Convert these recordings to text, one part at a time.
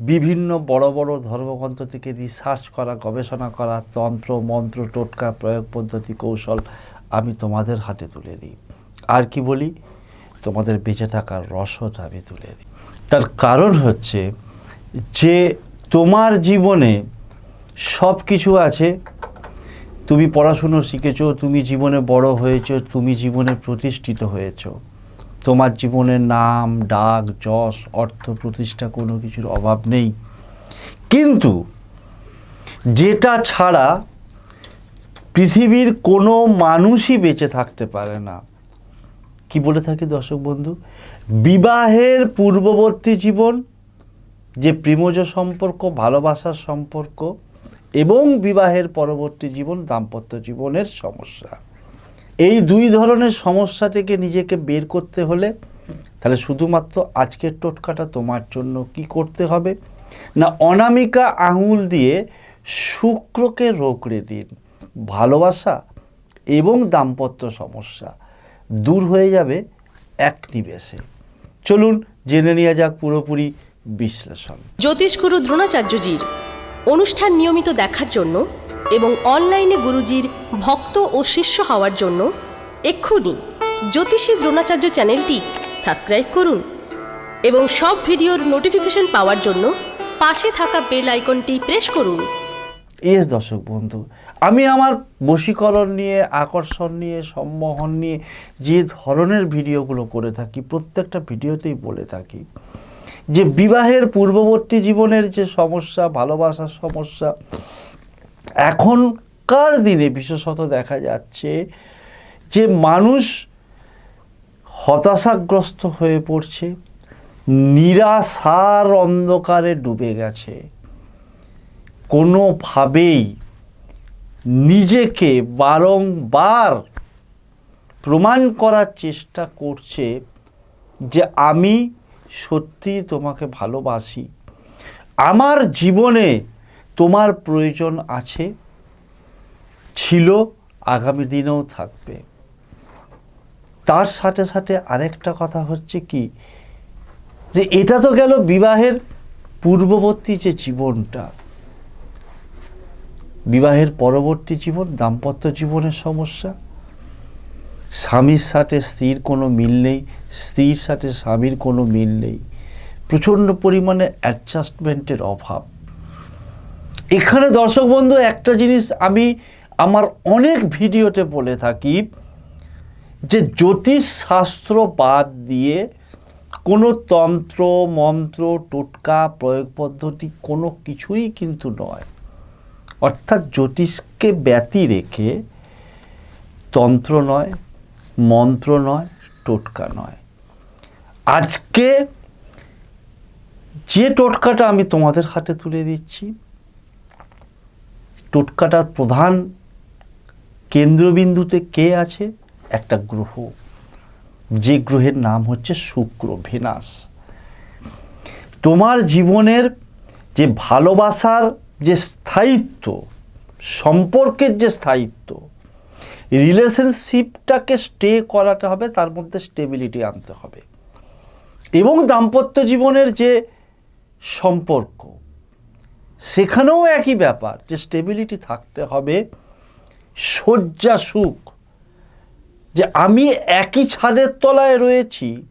বিভিন্ন বড় বড় ধর্মগ্রন্থ থেকে রিসার্চ করা, গবেষণা করা, তন্ত্র, মন্ত্র, টোটকা, প্রয়োগ পদ্ধতি, কৌশল আমি তোমাদের হাতে তুলে দিই। আর কি বলি? তোমাদের বেঁচে থাকার রসদ আমি তুলে দিই। তার কারণ হচ্ছে যে তোমার জীবনে সব কিছু আছে। তুমি পড়াশুনো শিখেছো, তুমি জীবনে বড় হয়েছো, তুমি জীবনে প্রতিষ্ঠিত হয়েছো। তোমার জীবনের নাম, ডাক, যশ, অর্থ প্রতিষ্ঠা কোনো কিছুর অভাব নেই। কিন্তু যেটা ছাড়া পৃথিবীর কোনো মানুষই বেঁচে থাকতে পারে না। কি বলে থাকি দর্শক বন্ধু? বিবাহের পূর্ববর্তী জীবন, যে প্রেমজ সম্পর্ক, ভালোবাসার সম্পর্ক এবং বিবাহের পরবর্তী জীবন দাম্পত্য জীবনের সমস্যা। এই দুই ধরনের সমস্যা থেকে নিজেকে বের করতে হলে তাহলে শুধুমাত্র আজকের টোটকাটা তোমার জন্য কি করতে হবে? না, অনামিকা আঙুল দিয়ে শুক্রকে রোগড়ে দিন। ভালোবাসা এবং দাম্পত্য সমস্যা দূর হয়ে যাবে এক নিবেশে চলুন জেনে নেওয়া যাক পুরোপুরি বিশ্লেষণ। জ্যোতিষগুরু দ্রোণাচার্যজির অনুষ্ঠান নিয়মিত দেখার জন্য এবং অনলাইনে গুরুজির ভক্ত ও শিষ্য হওয়ার জন্য এক্ষুনি জ্যোতিষী দ্রোণাচার্য চ্যানেলটি সাবস্ক্রাইব করুন এবং সব ভিডিওর নোটিফিকেশন পাওয়ার জন্য পাশে থাকা বেল আইকনটি প্রেস করুন। ইয়েস দর্শক বন্ধু, আমি আমার বশীকরণ নিয়ে, আকর্ষণ নিয়ে, সম্মোহন নিয়ে যে ধরনের ভিডিওগুলো করে থাকি, প্রত্যেকটা ভিডিওতেই বলে থাকি যে বিবাহের পূর্ববর্তী জীবনের যে সমস্যা, ভালোবাসার সমস্যা এখনকার দিনে বিশেষত দেখা যাচ্ছে যে মানুষ হতাশাগ্রস্ত হয়ে পড়ছে, নিরাশার অন্ধকারে ডুবে গেছে। কোনোভাবেই নিজেকে বারংবার প্রমাণ করার চেষ্টা করছে যে আমি সত্যি তোমাকে ভালোবাসি। আমার জীবনে তোমার প্রয়োজন আছে, ছিল, আগামী দিনেও থাকবে। তার সাথে সাথে আরেকটা কথা হচ্ছে কি, যে এটা তো গেল বিবাহের পূর্ববর্তী যে জীবনটা। বিবাহের পরবর্তী জীবন, দাম্পত্য জীবনের সমস্যা। স্বামীর সাথে স্ত্রীর কোনো মিল নেই, স্ত্রীর সাথে স্বামীর কোনো মিল নেই। প্রচণ্ড পরিমাণে অ্যাডজাস্টমেন্টের অভাব। এখানে দর্শক বন্ধু, একটা জিনিস আমি আমার অনেক ভিডিওতে বলে থাকি যে জ্যোতিষ শাস্ত্র বাদ দিয়ে কোনো তন্ত্র, মন্ত্র, টোটকা, প্রয়োগ পদ্ধতি কোনো কিছুই কিন্তু নয়। অর্থাৎ জ্যোতিষকে ব্যতি রেখে তন্ত্র নয়, মন্ত্র নয়, টোটকা নয়। আজকে যে টোটকাটা আমি তোমাদের হাতে তুলে দিচ্ছি টোটকাটার প্রধান কেন্দ্রবিন্দুতে কে আছে? একটা গ্রহ। যে গ্রহের নাম হচ্ছে শুক্র, ভেনাস। তোমার জীবনের যে ভালোবাসার যে স্থায়িত্ব, সম্পর্কের যে স্থায়িত্ব, রিলেশনশিপটাকে স্টে করাতে হবে, তার মধ্যে স্টেবিলিটি আনতে হবে। এবং দাম্পত্য জীবনের যে সম্পর্ক সেখানেও একই ব্যাপার যে স্টেবিলিটি থাকতে হবে, শয্যা সুখ। যে আমি একই ছাদের তলায় রয়েছি,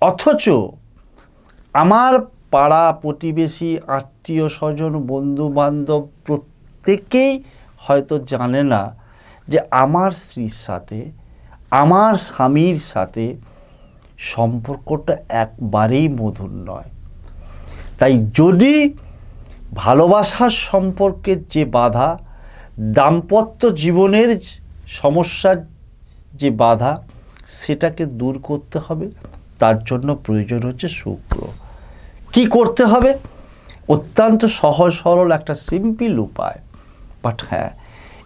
অথচ আমার পাড়া প্রতিবেশী, আত্মীয় স্বজন বন্ধু বান্ধব প্রত্যেকেই হয়তো জানে না যে আমার স্ত্রীর সাথে, আমার স্বামীর সাথে সম্পর্কটা একবারেই মধুর নয়। তাই যদি ভালোবাসার সম্পর্কের যে বাধা, দাম্পত্য জীবনের সমস্যার যে বাধা, সেটাকে দূর করতে হবে। তার জন্য প্রয়োজন হচ্ছে শুক্র। কি করতে হবে? অত্যন্ত সহজ, সরল একটা সিম্পল উপায়। বাট হ্যাঁ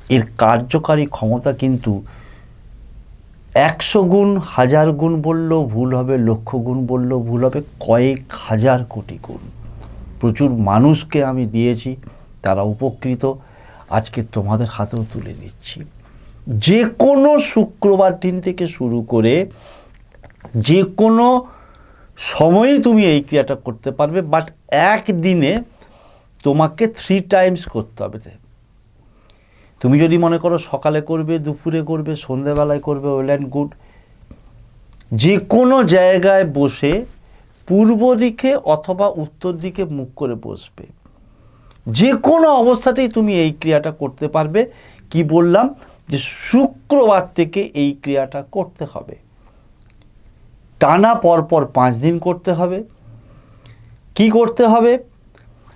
এর কার্যকারী ক্ষমতা কিন্তু একশো গুণ, হাজার গুণ বললেও ভুল হবে, লক্ষ গুণ বললেও ভুল হবে, কয়েক হাজার কোটি গুণ। প্রচুর মানুষকে আমি দিয়েছি, তারা উপকৃত। আজকে তোমাদের হাতেও তুলে দিচ্ছি যে কোনো শুক্রবার দিন থেকে শুরু করে যে কোনো সময়ে তুমি এই ক্রিয়াটা করতে পারবে বাট একদিনে তোমাকে থ্রি টাইমস করতে হবে। তুমি যদি মনে করো সকালে করবে, দুপুরে করবে, সন্ধেবেলায় করবে ওয়েল অ্যান্ড গুড যে কোনো জায়গায় বসে পূর্ব দিকে অথবা উত্তর দিকে মুখ করে বসবে। যে কোনো অবস্থাতেই তুমি এই ক্রিয়াটা করতে পারবে। কি বললাম? যে শুক্রবার থেকে এই ক্রিয়াটা করতে হবে। টানা পরপর পাঁচ দিন করতে হবে। কি করতে হবে?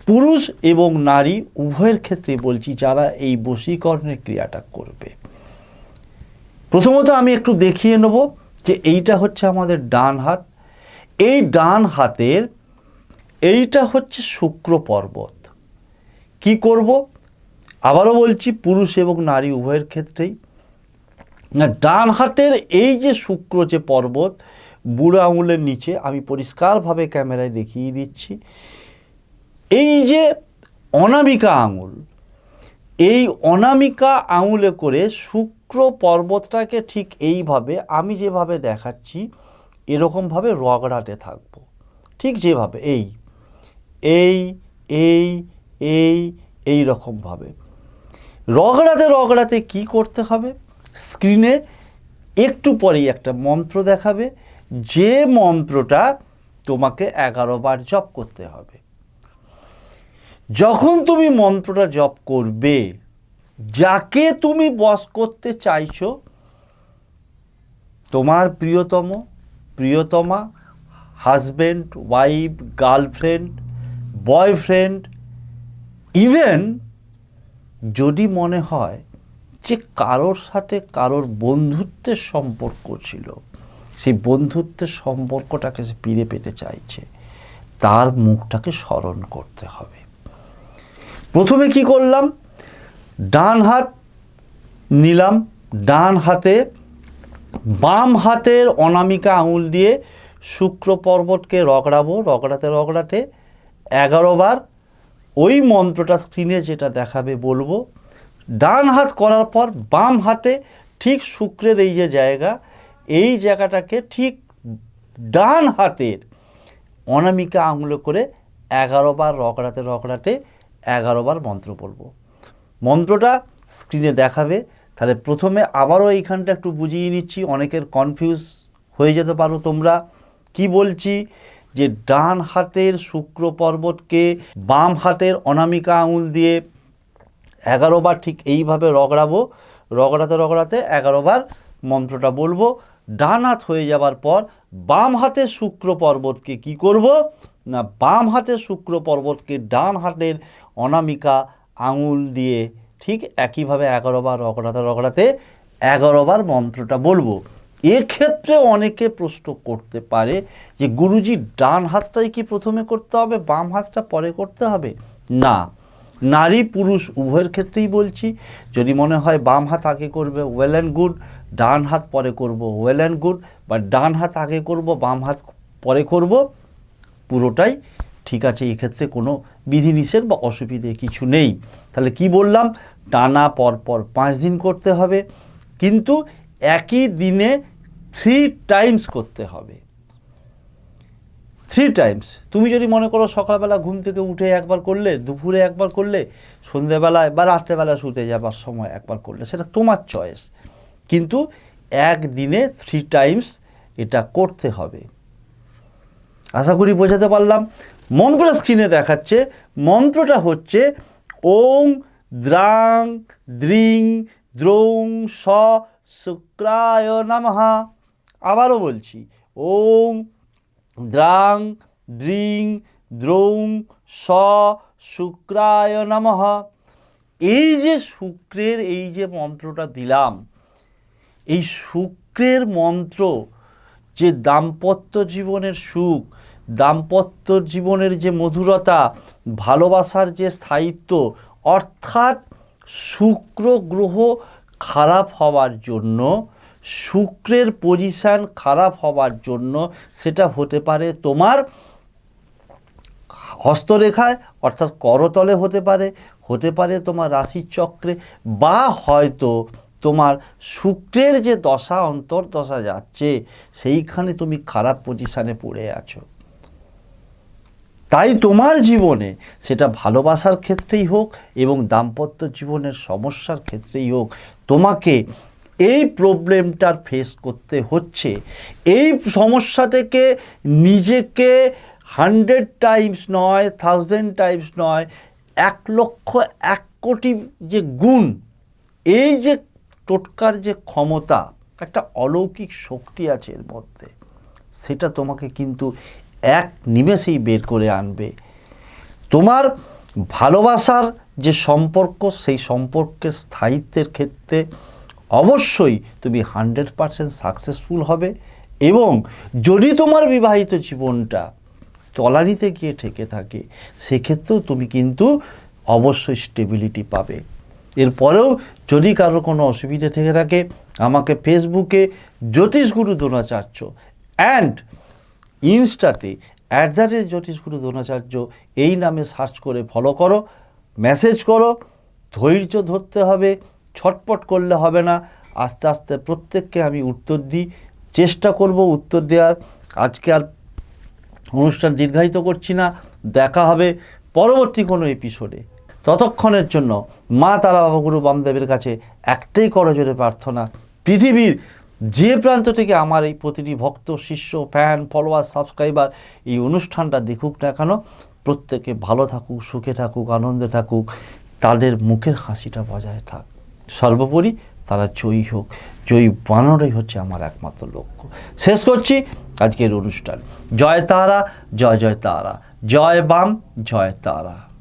পুরুষ এবং নারী উভয়ের ক্ষেত্রে বলছি যারা এই বশীকরণের ক্রিয়াটা করবে। প্রথমত আমি একটু দেখিয়ে নেব যে এইটা হচ্ছে আমাদের ডান হাত। এই ডান হাতের, এইটা হচ্ছে শুক্র পর্বত। কি করব? আবারও বলছি, পুরুষ এবং নারী উভয়ের ক্ষেত্রেই। না, ডান হাতের এই যে শুক্র যে পর্বত, বুড়ো আঙুলের নিচে, আমি পরিষ্কারভাবে ক্যামেরায় দেখিয়ে দিচ্ছি। এই যে অনামিকা আঙুল, এই অনামিকা আঙুলে করে শুক্র পর্বতটাকে ঠিক এইভাবে, আমি যেভাবে দেখাচ্ছি এরকমভাবে রগড়াতে থাকব। ঠিক যেভাবে, এই এই এই এই এই রকমভাবে রগড়াতে রগড়াতে কি করতে হবে? স্ক্রিনে একটু পরেই একটা মন্ত্র দেখাবে। যে মন্ত্রটা তোমাকে এগারো বার জপ করতে হবে। যখন তুমি মন্ত্রটা জপ করবে, যাকে তুমি বস করতে চাইছো, তোমার প্রিয়তম প্রিয়তমা husband wife girlfriend boyfriend even যদি মনে হয় যে কারোর সাথে কারোর বন্ধুত্বের সম্পর্ক ছিল, সেই বন্ধুত্বের সম্পর্কটাকে সে ফিরে পেতে চাইছে, তার মুখটাকে স্মরণ করতে হবে। প্রথমে কি করলাম? ডান হাত নিলাম, ডান হাতে বাম হাতের অনামিকা আঙুল দিয়ে শুক্র পর্বতকে রগড়াবো, রগড়াতে রগড়াতে এগারো বার ওই মন্ত্রটা স্ক্রিনে যেটা দেখাবে বলব। ডান হাত করার পর বাম হাতে ঠিক শুক্রের এই যে জায়গা, এই জায়গাটাকে ঠিক ডান হাতের অনামিকা আঙুলে করে এগারো বার রগড়াতে রগড়াতে এগারো বার মন্ত্র বলব মন্ত্রটা স্ক্রিনে দেখাবে। তাহলে প্রথমে আবারও এইখানটা একটু বুঝিয়ে নিচ্ছি, অনেকের কনফিউজ হয়ে যেতে পারো তোমরা। কি বলছি? যে ডান হাতের শুক্র পর্বতকে বাম হাতের অনামিকা আঙুল দিয়ে এগারো বার ঠিক এইভাবে রগড়াবো। রগড়াতে রগড়াতে এগারো বার মন্ত্রটা বলব। ডান হাত হয়ে যাবার পর বাম হাতের শুক্র পর্বতকে কি করব? না, বাম হাতের শুক্র পর্বতকে ডান হাতের অনামিকা আঙুল দিয়ে ঠিক একইভাবে এগারো বার রগড়াতে এগারো বার মন্ত্রটা বলব। এক্ষেত্রে অনেকে প্রশ্ন করতে পারে যে, গুরুজি, ডান হাতটাই কি প্রথমে করতে হবে, বাম হাতটা পরে করতে হবে? না। নারী পুরুষ উভয়ের ক্ষেত্রেই বলছি। যদি মনে হয় বাম হাত আগে করবে ওয়েল অ্যান্ড গুড ডান হাত পরে করব ওয়েল অ্যান্ড গুড বা ডান হাত আগে করব, বাম হাত পরে করব, পুরোটাই ঠিক আছে এক্ষেত্রে কোনো বিধিনিষেধ বা অসুবিধে কিছু নেই। তাহলে কি বললাম? টানা পর পর পাঁচ দিন করতে হবে, কিন্তু একই দিনে থ্রি টাইমস করতে হবে। থ্রি টাইমস তুমি যদি মনে করো সকালবেলা ঘুম থেকে উঠে একবার করলে, দুপুরে একবার করলে, সন্ধেবেলায় বা রাত্রেবেলা শুতে যাবার সময় একবার করলে, সেটা তোমার চয়েস কিন্তু একদিনে থ্রি টাইমস এটা করতে হবে। আশা করি বোঝাতে পারলাম। মন্ত্র স্ক্রিনে দেখাচ্ছে। মন্ত্রটা হচ্ছে ওং দ্রাং দ্রিং দ্রৌং স শুক্রায় নমঃ। আবারও বলছি ওং দ্রাং দ্রিং দ্রৌং স শুক্রায় নমঃ। এই যে শুক্রের এই যে মন্ত্রটা দিলাম, এই শুক্রের মন্ত্র যে দাম্পত্য জীবনের সুখ দাম্পত্য জীবনের যে মধুরতা, ভালোবাসার যে স্থায়িত্ব, অর্থাৎ শুক্র গ্রহ খারাপ হওয়ার জন্য, শুক্রের পজিশান খারাপ হওয়ার জন্য সেটা হতে পারে তোমার হস্তরেখায়, অর্থাৎ করতলে হতে পারে হতে পারে তোমার রাশিচক্রে বা হয়তো তোমার শুক্রের যে দশা, অন্তর্দশা যাচ্ছে, সেইখানে তুমি খারাপ পজিশানে পড়ে আছো। তাই তোমার জীবনে সেটা ভালোবাসার ক্ষেত্রেই হোক এবং দাম্পত্য জীবনের সমস্যার ক্ষেত্রেই হোক, তোমাকে এই প্রবলেমটার ফেস করতে হচ্ছে। এই সমস্যাটাকে নিজেকে হান্ড্রেড টাইমস নয় থাউজেন্ড টাইমস নয়, এক লক্ষ, এক কোটি যে গুণ, এই যে টোটকার যে ক্ষমতা, একটা অলৌকিক শক্তি আছে এর মধ্যে, সেটা তোমাকে কিন্তু এক নিমেষেই বের করে আনবে। তোমার ভালোবাসার যে সম্পর্ক, সেই সম্পর্কের স্থায়িত্বের ক্ষেত্রে অবশ্যই তুমি হান্ড্রেড পারসেন্ট সাকসেসফুল হবে এবং যদি তোমার বিবাহিত জীবনটা তলানিতে গিয়ে ঠেকে থাকে, সেক্ষেত্রেও তুমি কিন্তু অবশ্যই স্টেবিলিটি পাবে। এরপরেও যদি কারোর কোনো অসুবিধা থেকে থাকে, আমাকে ফেসবুকে Jyotishguru Dronacharya and ইনস্টাতে at the rate Jyotishguru Dronacharya এই নামে সার্চ করে ফলো করো মেসেজ করো, ধৈর্য ধরতে হবে, ছটপট করলে হবে না। আস্তে আস্তে প্রত্যেককে আমি উত্তর দিই, চেষ্টা করব উত্তর দেওয়ার। আজকে আর অনুষ্ঠান দীর্ঘায়িত করছি না, দেখা হবে পরবর্তী কোনো এপিসোডে ততক্ষণের জন্য মা তারা বাবাগুরু বামদেবের কাছে একটাই করজোরে প্রার্থনা, পৃথিবীর যে প্রান্ত থেকে আমার এই প্রতিটি ভক্ত, শিষ্য ফ্যান ফলোয়ার সাবস্ক্রাইবার এই অনুষ্ঠানটা দেখুক না কেন, প্রত্যেকে ভালো থাকুক, সুখে থাকুক, আনন্দে থাকুক, তাদের মুখের হাসিটা বজায় থাক। সর্বোপরি তারা জয়ী হোক। জয়ী বানানোটাই হচ্ছে আমার একমাত্র লক্ষ্য। শেষ করছি আজকের অনুষ্ঠান। জয় তারা, জয় জয় তারা। জয় বাম, জয় তারা।